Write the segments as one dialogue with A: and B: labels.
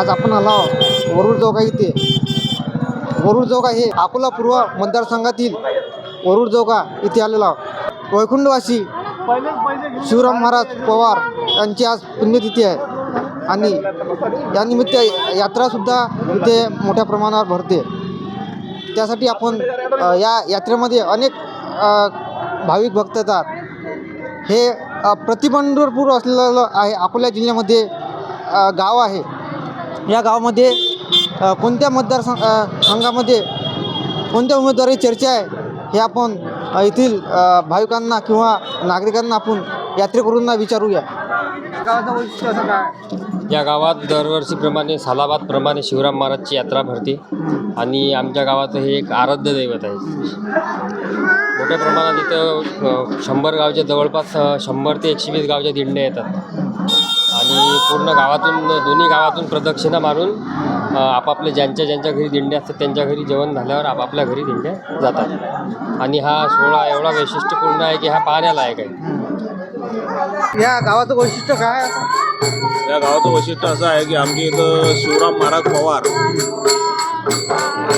A: आज आपण आला वरुड चौका इथे. वरुड चौका हे अकोला पूर्व मतदारसंघातील वरुड चौका इथे आलेला आहोत. वैकुंठवासी शिवराम महाराज पवार यांची आज पुण्यतिथी आहे. आणि यानिमित्त यात्रासुद्धा इथे मोठ्या प्रमाणावर भरते. त्यासाठी आपण या यात्रेमध्ये अनेक भाविक भक्त येतात. हे प्रतिबंधपूर असलेलं आहे अकोला जिल्ह्यामध्ये गाव आहे. या गावामध्ये कोणत्या मतदारसंघ संघामध्ये कोणत्या उमेदवारी चर्चा आहे हे आपण येथील भाविकांना किंवा नागरिकांना आपण यात्रेकरूंना विचारूया. गावाचं वैशिष्ट्य असं काय?
B: या गावात दरवर्षीप्रमाणे सालाबादप्रमाणे शिवराम महाराजची यात्रा भरते आणि आमच्या गावाचं हे एक आराध्य दैवत आहे. मोठ्या प्रमाणात इथं शंभर गावच्या जवळपास शंभर ते एकशे वीस गावच्या दिंड्या येतात. आणि पूर्ण गावातून दोन्ही गावातून प्रदक्षिणा मारून आपापले ज्यांच्या ज्यांच्या घरी दिंड्या असतात त्यांच्या घरी जेवण झाल्यावर आपापल्या घरी दिंड्या जातात आणि हा सोहळा एवढा वैशिष्ट्यपूर्ण आहे की हा पाहण्यालायक आहे
A: या गावाचं वैशिष्ट्य काय आहे?
C: या गावाचं वैशिष्ट्य असं आहे की आमच्या इथं शिवराम महाराज पवार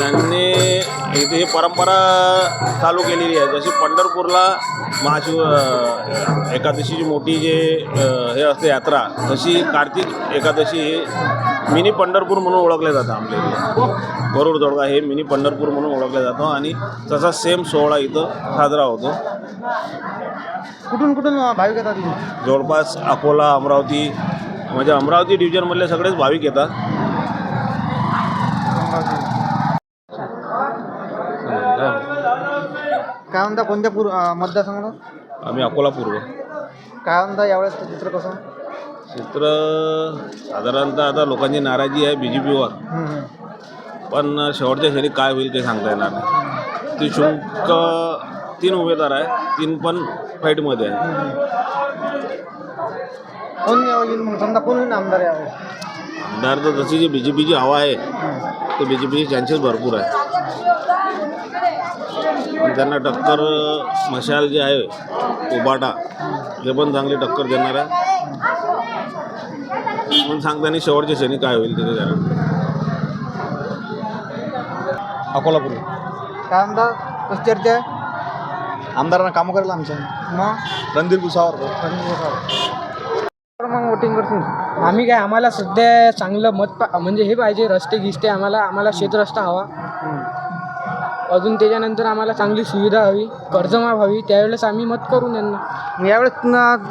C: यांनी इथे ही परंपरा चालू केलेली आहे. जशी पंढरपूरला महाशिव एकादशीची मोठी जे हे असते यात्रा तशी कार्तिक एकादशी हे मिनी पंढरपूर म्हणून ओळखले जातं आपल्या इथे. वरुड दोडगा हे मिनी पंढरपूर म्हणून ओळखलं जातं आणि तसा सेम सोहळा इथं साजरा होतो.
A: कुठून कुठून भाविक येतात?
C: जवळपास अकोला अमरावती म्हणजे अमरावती डिव्हिजनमधले सगळेच भाविक येतात.
A: काय म्हणता कोणत्या पूर अं, मतदारसंघात
C: आम्ही अकोला पूर्व
A: काय म्हणता यावेळेस चित्र कसं?
C: चित्र साधारणतः आता लोकांची नाराजी आहे बी जे पीवर
A: हम्म, हम्म.
C: पण शेवटच्या शेरी काय होईल ते सांगता येणार नाही. ती शुल्क तीन उमेदवार आहे तीन पण फाईटमध्ये आहे.
A: कोण येईल मग समजा कोण होईल आमदार यावेळेस?
C: आमदार तर जशी जी बी जे पीची हवा आहे ते बी जे पीचे चान्सेस भरपूर आहे. पण त्यांना टक्कर मशाल जे आहे उबाटा हे पण चांगली टक्कर देणार आहे. पण सांगता नाही शेवटच्या क्षणी काय होईल ते कारण
D: अकोला पूर्व
A: काय म्हणता कशी चर्चा आहे?
D: आमदारांना कामं करायला आमच्या.
A: मग?
D: रणधीर भुसावर
A: तर मग वोटिंग करशील
E: आम्ही काय आम्हाला सध्या चांगलं मत पा म्हणजे हे पाहिजे रस्ते गिस्ते आम्हाला आम्हाला शेतरस्ता हवा. अजून त्याच्यानंतर आम्हाला चांगली सुविधा हवी कर्जमाफ हवी त्यावेळेस आम्ही मत करू त्यांना
A: मग यावेळेस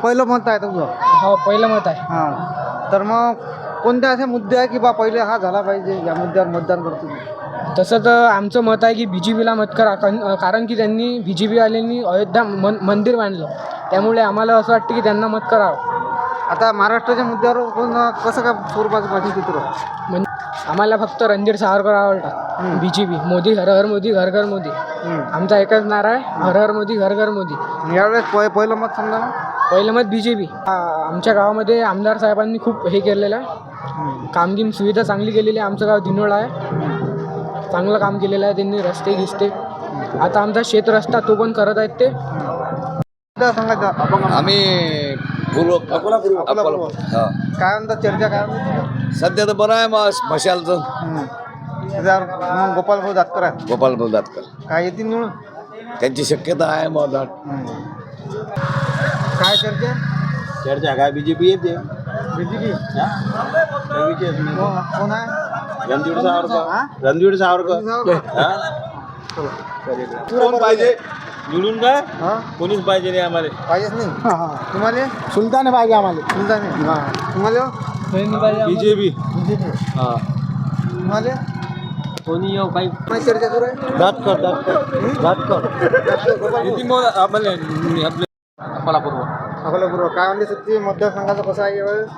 A: पहिलं मत आहे तुझं
E: हो पहिलं मत आहे.
A: हां. तर मग कोणते असे मुद्दे आहे की बा पहिले हा झाला पाहिजे या मुद्द्यावर मतदान करतो? मी?
E: तसं तर आमचं मत आहे की बी जे पीला मत करा कारण कारण की त्यांनी बी जे पीवाल्यांनी अयोध्या मन मंदिर बांधलं. त्यामुळे आम्हाला असं वाटतं की त्यांना मत करावं.
A: आता महाराष्ट्राच्या मुद्द्यावर कोण कसं काय स्वरूपाचं पाहिजे चित्र
E: म्हणजे आम्हाला फक्त रणधीर सावरकर आवडतात. बी जे पी मोदी हर हर मोदी घर घर मोदी. आमचा एकच नारा आहे हर हर मोदी घर घर मोदी.
A: यावेळेस पहि पहिलं मत समजा ना?
E: पहिलं मत बी जे पी आमच्या गावामध्ये आमदार साहेबांनी खूप हे केलेलं आहे. कामगिरी सुविधा चांगली केलेली आहे. आमचं गाव दिनोळा आहे. चांगलं काम केलेलं आहे त्यांनी रस्ते गिस्ते. आता आमचा शेत रस्ता तो पण करत आहेत ते.
A: सांगायचं
D: आम्ही पूर्व अकोला पूर्व
A: अकोला पूर्व.
D: हा.
A: काय म्हणतात चर्चा काय?
D: सध्या तर बरं आहे मग मशालचं.
A: हम्म. त्याच्यावर मग गोपाल भाऊ दातकर आहे
D: गोपाल दातकर.
A: काय येतील निवडून
D: त्यांची शक्यता आहे मग दाट
A: काय चर्चा?
C: चर्चा काय? बी जे पी येते
A: बीजेपी कोण आहे?
C: रणधीर
A: हा?
C: सावरकर. रणधीर सावरकर. कोण पाहिजे? निवडून काय
A: हा?
C: कोणीच पाहिजे नाही आम्हाला.
A: पाहिजेच नाही. तुम्हाला?
E: सुलतान पाहिजे आम्हाला.
A: सुलतान तुम्हाला?
C: बीजेपी.
A: बीजेपी. तुम्हाला?
B: कोणी येऊ काही?
A: काय चर्चा सुरू आहे
C: दातकर दातकर दातकर
B: अकोला पूर्व
A: अकोला पूर्व काय म्हणते सत्य मतदारसंघाचं कसं आहे यावेळेस?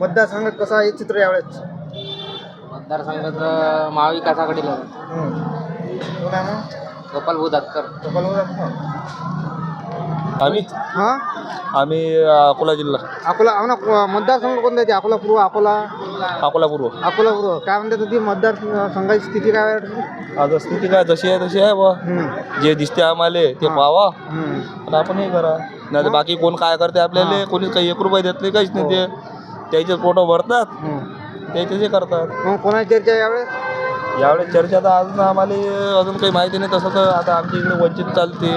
A: मतदारसंघात कसं आहे चित्र यावेळेस?
B: मतदारसंघाचं महाविकास आघाडीला.
A: हम्म. कोण आहे मग?
B: गोपाल भाऊ दातकर.
C: आम्ही
A: हा?
C: आम्ही अकोला जिल्हा.
A: अकोला हो ना को- मतदारसंघ कोणता येते अकोला पूर्व अकोला?
C: अकोला पूर्व.
A: अकोला पूर्व. काय म्हणते तुझी मतदारसंघाची स्थिती काय वाटते
C: आता स्थिती काय? जशी आहे तशी आहे बा
A: हम्म.
C: जे दिसते आम्हाला ते पावा.
A: हम्म.
C: आणि आपण हे करा. नाही तर बाकी कोण काय करते आपल्याला कोणीच काही एक रुपये देत नाही काहीच नाही. ते त्याचे पोटं भरतात.
A: हम्म.
F: ते ते करतात.
A: मग कोणाची चर्चा आहे यावेळेस?
F: यावेळेस चर्चा तर अजून आम्हाला अजून काही माहिती नाही. तसं तर आता आमच्या इकडे वंचित चालते.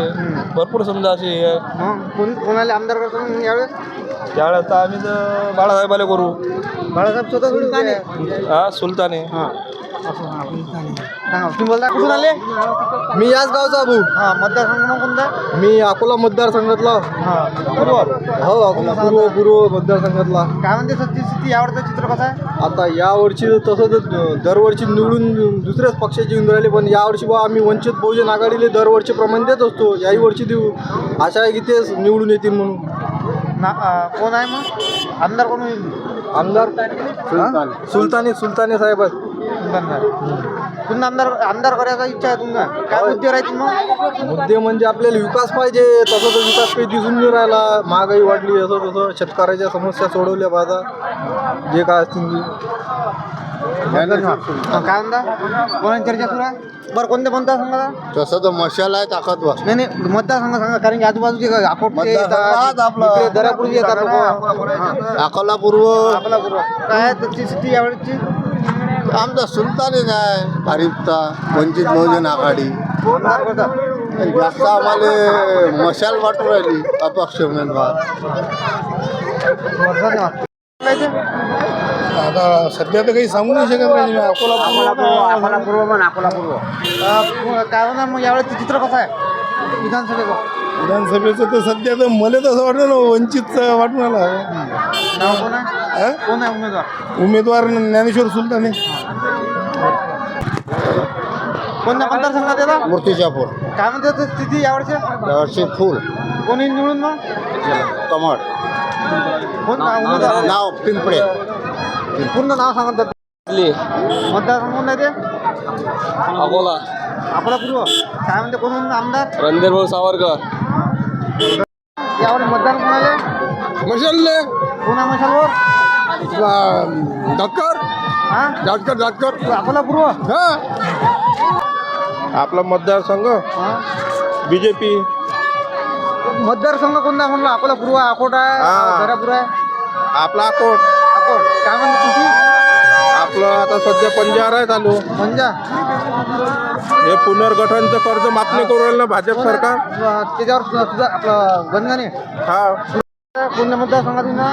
F: भरपूर समजा असे हे आहे.
A: मग कोण कोणाला आमदार करतो मग यावेळेस?
F: त्यावेळेस तर आम्ही तर बाळासाहेबाला करू.
A: बाळासाहेब स्वतः आहे.
F: हा सुलताने.
A: हां. तुम्ही बोलता कुठून आले?
G: मी याच गावचा भाऊ
A: हां मतदारसंघ मग कोणता?
G: मी अकोला मतदारसंघातला.
A: हां पूर्व?
G: हो अकोला पूर्व पूर्व मतदारसंघातला.
A: काय म्हणते सत्य स्थिती यावरचं चित्र कसं आहे?
G: आता यावर्षी तसं तर दरवर्षी निवडून दुसऱ्याच पक्षाचे येऊन राहिले पण यावर्षी बा आम्ही वंचित बहुजन आघाडीले दरवर्षी प्रमाण देत असतो. याही वर्षी देऊ. आशा आहे की तेच निवडून येतील म्हणून.
A: ना अं, कोण आहे मग? आमदार कोण होईल?
G: आमदार? सुलतानी सुलतानी साहेब आहेत.
A: आमदार. पुन्हा आमदार आमदार करायचा इच्छा आहे तुमचा. काय मुद्दे राहतील मग?
G: मुद्दे म्हणजे आपल्याला विकास पाहिजे तसं तर विकास काही दिसून नाही राहिला. महागाई वाढली असं तसं. शेतकऱ्याच्या समस्या सोडवल्या पाहिजे जे काय असतील
A: काय म्हणता? कोणाची चर्चा सुरू आहे? बरं कोणत्या मतदारसंघाचा
D: तसं तर मशाल आहे ताकदवर
A: नाही नाही मतदारसंघ सांगा कारण की आजूबाजूचे काय अकोटचे येतात इकडे दर्यापूरचे येतात लोक.
D: अकोला पूर्व
A: आपला पूर्व काय आहे त्याची स्थिती यावेळेची
D: आमचा सुलतानीच आहे भारीपचा वंचित बहुजन आघाडी. जास्त आम्हाला मशाल वाटू राहिली अपक्ष उमेदवार?
H: आता सध्या तर काही सांगू नाही शकत नाही अकोला
A: अकोला पूर्व म्हण अकोला पूर्व. काय म्हणा मग यावेळेस चित्र कसं आहे? विधानसभेचं.
H: विधानसभेचं तर सध्या तर मला तसं वाटलं ना वंचितचं वाटून आला
A: नाव कोण आहे?
H: हा?
A: कोण आहे उमेदवार?
H: उमेदवार ज्ञानेश्वर सुलताने.
A: कोणत्या मतदारसंघात येतात
D: मूर्तिजापूर
A: काय म्हणते ते स्थिती यावर्षी?
D: यावर्षी फुल.
A: कोणी निवडून मग?
D: कमळ.
A: कोण उमेदवार?
D: नाव पिंपळे.
A: पूर्ण नाव सांगतात मतदारसंघ कोण आहे ते?
F: अकोला.
A: आपला पूर्व काय म्हणते कोण? म्हणून आमदार?
F: रणधीर भाऊ सावरकर.
A: यावर मतदान कोणाले
H: मशालले.
A: कोण मशालवर?
H: डॉक्टर
A: हा?
H: डॉक्टर डॉक्टर
A: अकोला पूर्व
H: आपला मतदारसंघ
A: हा.
H: बी जे पी
A: मतदारसंघ कोणता म्हणलं? अकोला पूर्व अकोट आहे
H: हा.
A: दर्यापूर आहे?
H: आपला अकोट.
A: अकोट. काय म्हणते?
H: आपलं आता सध्या पंजाब आहे चालू
A: म्हणजे
H: हे पुनर्गठनचं कर्ज माफ नाही करू राहिलं ना भाजप सरकार?
A: त्याच्यावर आपलं गणगणे
H: हा.
A: कोणत्या मतदारसंघातून ना?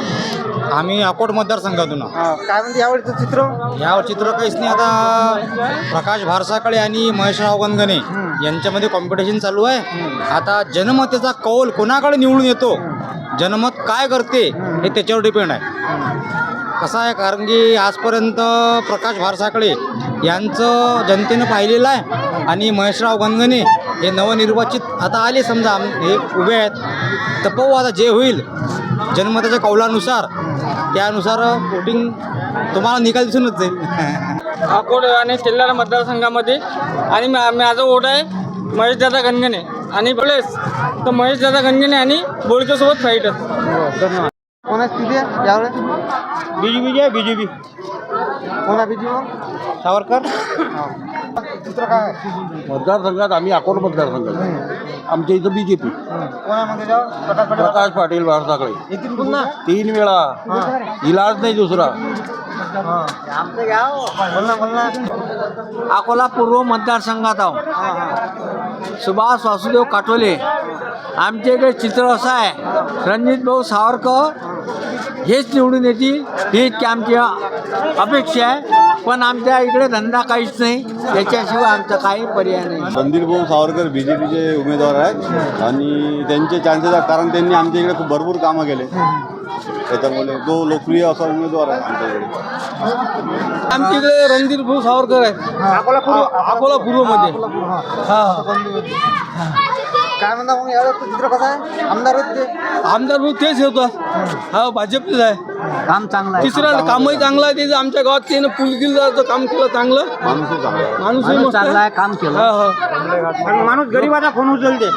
G: आम्ही अकोट मतदारसंघातून
A: हा, काय म्हणते यावेळेचं चित्र?
G: यावर चित्र काहीच नाही. आता प्रकाश भारसाकडे आणि महेशराव गणगणे यांच्यामध्ये कॉम्पिटिशन चालू आहे. आता जनमतेचा कौल कोणाकडे निवडून येतो? जनमत काय करते हे त्याच्यावर डिपेंड आहे. कसं आहे? कारण की आजपर्यंत प्रकाश भारसाकडे यांचं जनतेनं पाहिलेलं आहे. आणि महेशराव गणगणे हे नवनिर्वाचित आता आले समजा हे उभे आहेत. तर पाहू आता जे होईल जनमताच्या कौलानुसार. त्यानुसार वोटिंग तुम्हाला निकाल दिसूनच जाईल.
E: अकोट आणि चिल्लार मतदारसंघामध्ये. आणि मा- माझं वोट आहे महेशदादा गणगणे आणि प्लेस तर महेशदादा गणगणे आणि बोडकेसोबत फाईटच
A: धन्यवाद. कोणाची आहे यावेळेस?
G: बीजेपी आहे बीजेपी
A: कोणा बीजी मग
G: सावरकर.
A: चित्र काय
H: मतदारसंघात आम्ही अकोट मतदारसंघात आमच्या इथं B J P
A: Prakash Patil.
H: Prakash Patil
A: येतील पुन्हा
H: तीन वेळा. इलाज नाही दुसरा.
A: आमचं घ्या. बोल ना बोल ना.
I: अकोला पूर्व मतदारसंघात आहो. सुभाष वासुदेव काटोले. आमच्या इकडे चित्र असं आहे. रणजित भाऊ सावरकर हेच निवडून येतील ही इतकी आमची अपेक्षा आहे. पण आमच्या इकडे धंदा काहीच नाही. त्याच्याशिवाय आमचा काही पर्याय नाही.
J: रणधीर भाऊ सावरकर बी जे पीचे उमेदवार आहेत. आणि त्यांचे चान्सेस आहेत कारण त्यांनी आमच्या इकडे खूप भरपूर कामं केले. त्याच्यामुळे तो लोकप्रिय असा उमेदवार आहे आमच्या इकडे.
E: आमच्या इकडे रणधीर भाऊ सावरकर आहेत.
A: अकोला पूर्व
E: अकोला पूर्वमध्ये.
A: काय म्हणता मग यावेळेस चित्र कसं आहे? आमदार आहेत ते.
E: आमदार भाऊ तेच होतं. हा भाजपचेच आहे.
I: काम चांगलं
E: तिसरा कामही चांगलं आहे त्याचं आमच्या गावात त्यानं पुलगिलचं काम केलं चांगलं.
J: माणूसही चांगला आहे.
E: मस्त आहे.
I: काम केलं.
E: हा हा.
A: माणूस गरीबाचा फोन उचलते.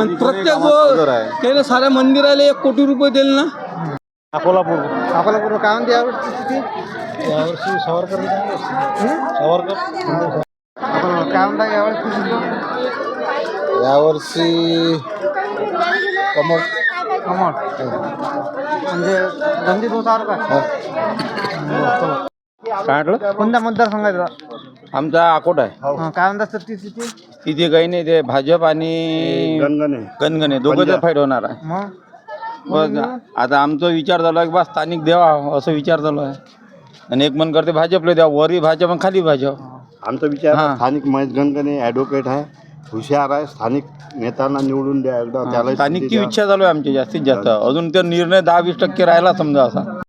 E: आणि प्रत्येक
J: आहे.
E: त्याने साऱ्या मंदिराला एक कोटी रुपये दिले ना.
A: अकोला पूर्व अकोला पूर्व काय म्हणते यावेळेसची स्थिती?
H: यावर्षी सावरकर. सावरकर.
A: काय म्हणता यावेळेसची स्थिती?
D: यावर्षी कमळ.
A: कमळ. म्हणजे रणजित भाऊ सावरकर
G: काय म्हटलं
A: कोणत्या मतदारसंघाचा
G: आमचा अकोट आहे.
A: हा, काय म्हणतात सर ती? स्थिती
G: तिथे काही नाही ते भाजप आणि
J: गणगणे.
G: गणगणे दोघं फाईट होणार आहे.
A: मग?
G: बस आता आमचा विचार झाला की बा स्थानिक द्यावा असं विचार चालू आहे. आणि एक मन करते भाजपला द्या वरी भाजप आणि खाली भाजप.
J: आमचा विचार
G: हा.
J: स्थानिक महेश गणगणे ॲडव्होकेट आहे. हुशार आहे स्थानिक नेत्यांना निवडून द्या एकदा त्याला
G: स्थानिकची इच्छा चालू आहे आमची जास्तीत जास्त. अजून तर निर्णय दहा वीस टक्के राहिला समजा असा.